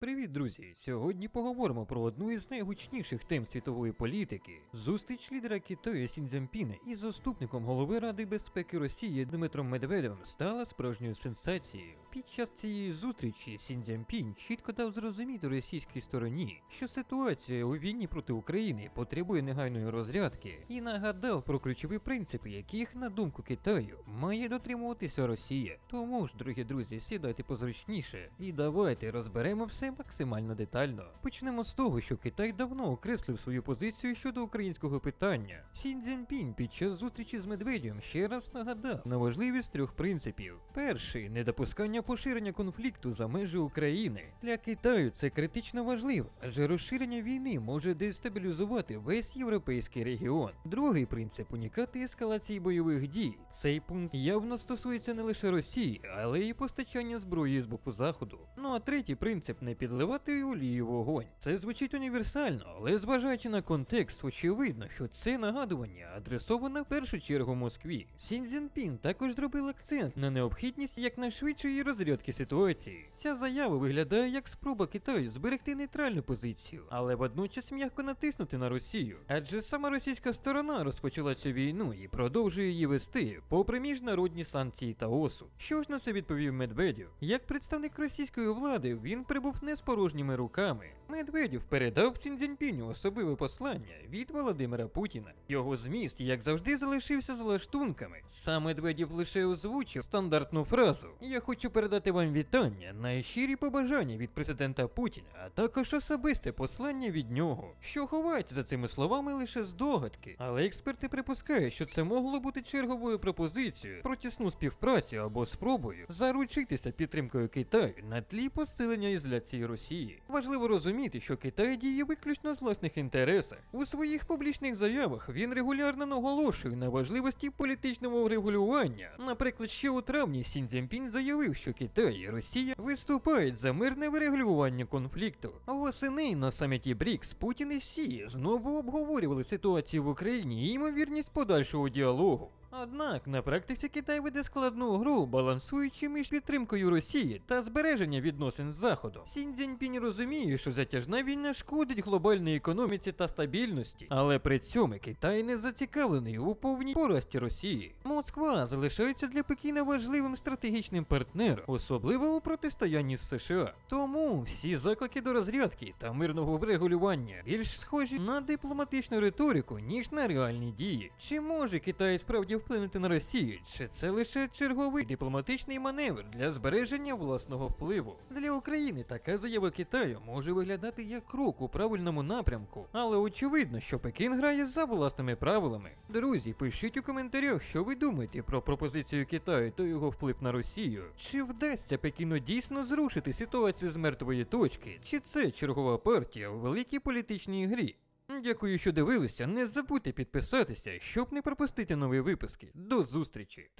Привіт, друзі! Сьогодні поговоримо про одну із найгучніших тем світової політики зустріч лідера Китаю Сіньцзянпіна із заступником голови Ради безпеки Росії Дмитром Медведевим стала справжньою сенсацією. Під час цієї зустрічі Сіньцзянпінь чітко дав зрозуміти російській стороні, що ситуація у війні проти України потребує негайної розрядки, і нагадав про ключові принципи, яких, на думку Китаю, має дотримуватися Росія. Тому ж, дорогі друзі, сідайте позручніше і давайте розберемо все максимально детально. Почнемо з того, що Китай давно окреслив свою позицію щодо українського питання. Сін Цзіньпінь під час зустрічі з Медведєм ще раз нагадав на важливість трьох принципів: перший недопускання поширення конфлікту за межі України. Для Китаю це критично важливо, адже розширення війни може дестабілізувати весь європейський регіон. Другий принцип уникати ескалації бойових дій. Цей пункт явно стосується не лише Росії, але й постачання зброї з боку заходу. Ну а третій принцип не підливати олію в вогонь. Це звучить універсально, але зважаючи на контекст, очевидно, що це нагадування адресоване в першу чергу Москві. Сін Цзіньпін також зробив акцент на необхідність якнайшвидшої розрядки ситуації. Ця заява виглядає як спроба Китаю зберегти нейтральну позицію, але водночас м'яко натиснути на Росію. Адже сама російська сторона розпочала цю війну і продовжує її вести, попри міжнародні санкції та ОСУ. Що ж на це відповів Медведєв? Як представник російської влади, він прибув не з порожніми руками. Медведєв передав Сіньцзіньпіню особливе послання від Володимира Путіна. Його зміст, як завжди, залишився з лаштунками. Сам Медведєв лише озвучив стандартну фразу: Я хочу передати вам вітання, найщирі побажання від президента Путіна, а також особисте послання від нього. Що ховається за цими словами лише здогадки, але експерти припускають, що це могло бути черговою пропозицією про тісну співпрацю або спробою заручитися підтримкою Китаю на тлі посилення ізоляції Росії. Важливо розуміти, що Китай діє виключно з власних інтересах. У своїх публічних заявах він регулярно наголошує на важливості політичного врегулювання. Наприклад, ще у травні Сін Цзіньпінь заявив, що Китай і Росія виступають за мирне врегулювання конфлікту. Восени на саміті БРІКС Путін і Сі знову обговорювали ситуацію в Україні і ймовірність подальшого діалогу. Однак на практиці Китай веде складну гру, балансуючи між підтримкою Росії та збереження відносин з Заходом. Сін Цзіньпінь розуміє, що затяжна війна шкодить глобальній економіці та стабільності, але при цьому Китай не зацікавлений у повній порості Росії. Москва залишається для Пекіна важливим стратегічним партнером, особливо у протистоянні з США. Тому всі заклики до розрядки та мирного врегулювання більш схожі на дипломатичну риторику, ніж на реальні дії. Чи може Китай справді вплинути на Росію, чи це лише черговий дипломатичний маневр для збереження власного впливу? Для України така заява Китаю може виглядати як крок у правильному напрямку, але очевидно, що Пекін грає за власними правилами. Друзі, пишіть у коментарях, що ви думаєте про пропозицію Китаю та його вплив на Росію. Чи вдасться Пекіну дійсно зрушити ситуацію з мертвої точки, чи це чергова партія у великій політичній грі? Дякую, що дивилися. Не забудьте підписатися, щоб не пропустити нові випуски. До зустрічі.